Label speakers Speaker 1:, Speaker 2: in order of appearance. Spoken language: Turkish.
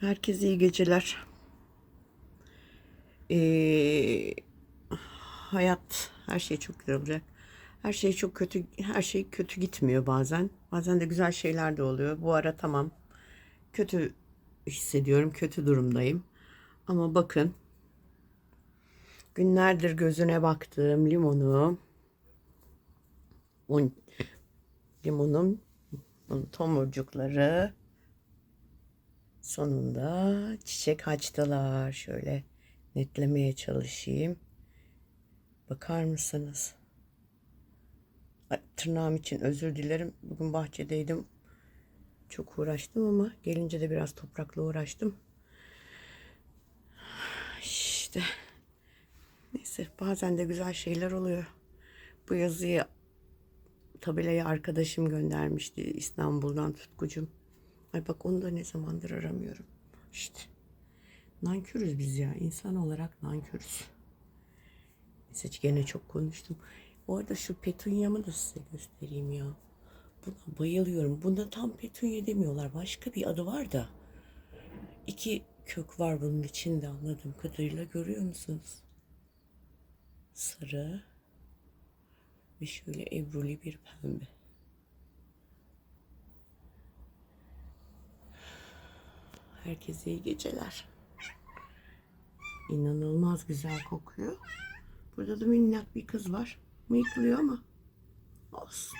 Speaker 1: Herkese iyi geceler. Ee, hayat her şey çok güzel olacak. Her şey çok kötü, her şey kötü gitmiyor bazen. Bazen de güzel şeyler de oluyor. Bu ara tamam kötü hissediyorum, kötü durumdayım. Ama bakın günlerdir gözüne baktığım limonu on, limonun tomurcukları sonunda çiçek açtılar. Şöyle netlemeye çalışayım. Bakar mısınız? Tırnağım için özür dilerim. Bugün bahçedeydim. Çok uğraştım ama gelince de biraz toprakla uğraştım. İşte neyse bazen de güzel şeyler oluyor. Bu yazıyı tabelayı arkadaşım göndermişti İstanbul'dan tutkucum. Ay bak onu da ne zamandır aramıyorum. İşte nankörüz biz ya insan olarak nankörüz. Neyse gene çok konuştum. Bu arada şu petunyamı da size göstereyim ya. Buna bayılıyorum. Bunda tam petunya demiyorlar. Başka bir adı var da. İki kök var bunun içinde anladığım kadarıyla görüyor musunuz? Sarı ve şöyle ebruli bir pembe. Herkese iyi geceler. İnanılmaz güzel kokuyor. Burada da minnak bir kız var. Mıyıklıyor ama olsun.